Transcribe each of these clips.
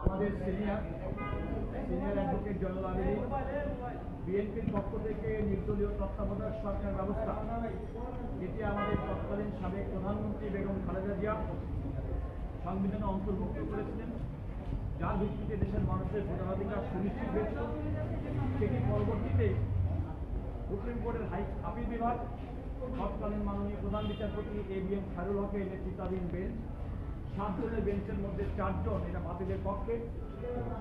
আমাদের senior senior advocate Joynul Abedin বিএনপির পক্ষ থেকে নির্দলীয় তত্ত্বাবধায়ক সরকার ব্যবস্থা যেটি আমাদের তৎকালীন সাবেক প্রধানমন্ত্রী বেগম খালেদা জিয়া সংবিধানে অন্তর্ভুক্ত করেছিলেন। যার ভিত্তিতে দেশের মানুষের ভোটাধিকার সুনিশ্চিত হয়েছিল সেটি পরবর্তীতে সুপ্রিম কোর্টের হাই আপিল বিভাগ, তৎকালীন মাননীয় প্রধান বিচারপতি এ বি এম খায়রুল হকের নেতৃত্বাধীন বেঞ্চ সাতজনের বেঞ্চের মধ্যে চারজন এটা বাতিলের পক্ষে,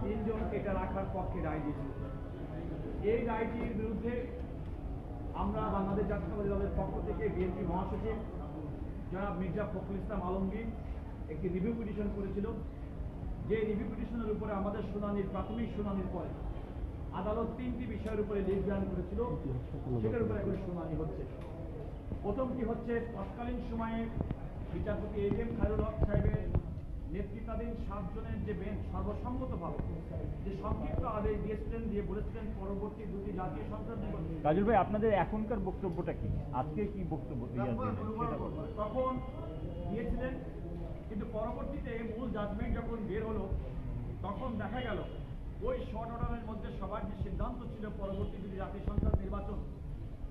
তিনজন এটা রাখার পক্ষে রায় দিয়েছিল। এই রায়টির বিরুদ্ধে আমরা বাংলাদেশ জাতীয়তাবাদী দলের পক্ষ থেকে বিএনপি মহাসচিব জনাব মির্জা ফখরুল ইসলাম আলমগীর একটি রিভিউ পিটিশন করেছিল। যে রিভিউ পিটিশনের উপরে আমাদের শুনানির, প্রাথমিক শুনানির পরে আদালত তিনটি বিষয়ের উপরে লিভ গ্রহণ করেছিল। সেটার উপরে এখন শুনানি হচ্ছে। প্রথমটি হচ্ছে তৎকালীন সময়ে বিচারপতি এ এম খায়রুল হক সাহেবের নেতৃত্বাধীন সাতজনের যে বেঞ্চ সর্বসম্মতভাবে যে সংক্ষিপ্ত আদেশ দিয়েছিলেন দিয়ে বলেছিলেন পরবর্তী দুটি জাতীয় সংসদ কাজল ভাই আপনাদের এখনকার বক্তব্যটা কি? আজকে কি বক্তব্য। তখন দিয়েছিলেন কিন্তু পরবর্তীতে মূল জাজমেন্ট যখন বের হলো তখন দেখা গেল ওই শর্ট অর্ডারের মধ্যে সবার যে সিদ্ধান্ত ছিল পরবর্তী দুটি জাতীয় সংসদ নির্বাচন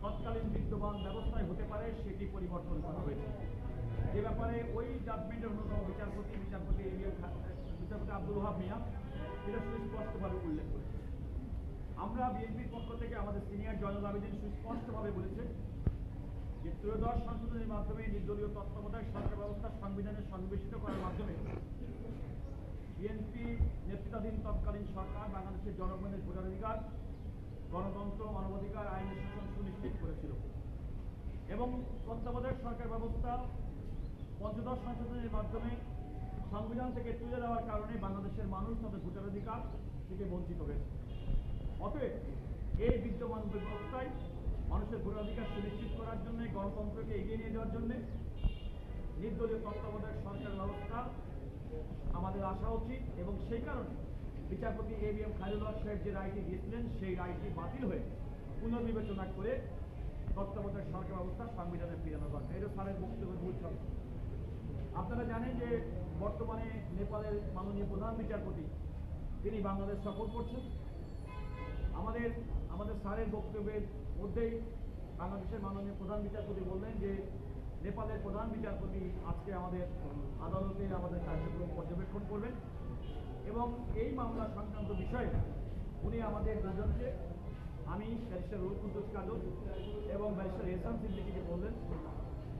তৎকালীন বিদ্যমান ব্যবস্থায় হতে পারে সেটি পরিবর্তন করা হয়েছে ওই জাজমেন্টের অন্যতম বিচারপতি বিচারপতি এ বি এম খা- বিচারপতি আব্দুল ওহাব মিয়া এটা সুস্পষ্টভাবে উল্লেখ করেছে। আমরা বিএনপির পক্ষ থেকে আমাদের সিনিয়র জয়নুল আবেদিন সুস্পষ্টভাবে বলেছে যে ত্রয়োদশ সংশোধনের মাধ্যমে নির্দলীয় তত্ত্বাবধায়ক সরকার ব্যবস্থা সংবিধানে সন্নিবেশিত করার মাধ্যমে বিএনপি নেতৃত্বাধীন তৎকালীন সরকার বাংলাদেশের জনগণের ভোটাধিকার, গণতন্ত্র, মানবাধিকার, আইনের শাসন সুনিশ্চিত করেছিল এবং তত্ত্বাবধায়ক সরকার ব্যবস্থা পঞ্চদশ সংশোধনের মাধ্যমে সংবিধান থেকে তুলে দেওয়ার কারণে বাংলাদেশের মানুষ তাদের ভোটাধিকার থেকে বঞ্চিত হয়েছে অতএব এই বিদ্যমান ব্যবস্থায় মানুষের ভোটাধিকার সুনিশ্চিত করার জন্য, গণতন্ত্রকে এগিয়ে নিয়ে যাওয়ার জন্য নির্দলীয় তত্ত্বাবধায়ক সরকার ব্যবস্থা আমাদের আসা উচিত এবং সেই কারণে বিচারপতি এ বি এম খালিদুল সাহেব যে রায়টি দিয়েছিলেন, সেই রায়টি বাতিল হয়ে পুনর্বিবেচনা করে তত্ত্বাবধায়ক সরকার ব্যবস্থা সংবিধানে ফিরানো দরকার এটা স্যারের বক্তব্যের মূল। আপনারা জানেন যে বর্তমানে নেপালের মাননীয় প্রধান বিচারপতি, তিনি বাংলাদেশ সফর করছেন। আমাদের আমাদের স্যারের বক্তব্যের মধ্যেই বাংলাদেশের মাননীয় প্রধান বিচারপতি বললেন যে, নেপালের প্রধান বিচারপতি আজকে আমাদের আদালতে আমাদের কার্যক্রম পর্যবেক্ষণ করবেন এবং এই মামলা সংক্রান্ত বিষয়ে উনি আমাদের দুজনকে, আমি ব্যারিস্টার রুল কুদ্দুস কাজল এবং ব্যারিস্টার এহসান সিদ্দিকিকে বললেন।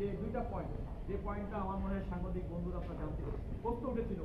যে দুইটা পয়েন্ট যে পয়েন্টটা আমার মনে হয় সাংবাদিক বন্ধুরা আপনার জানতে প্রশ্ন উঠেছিল।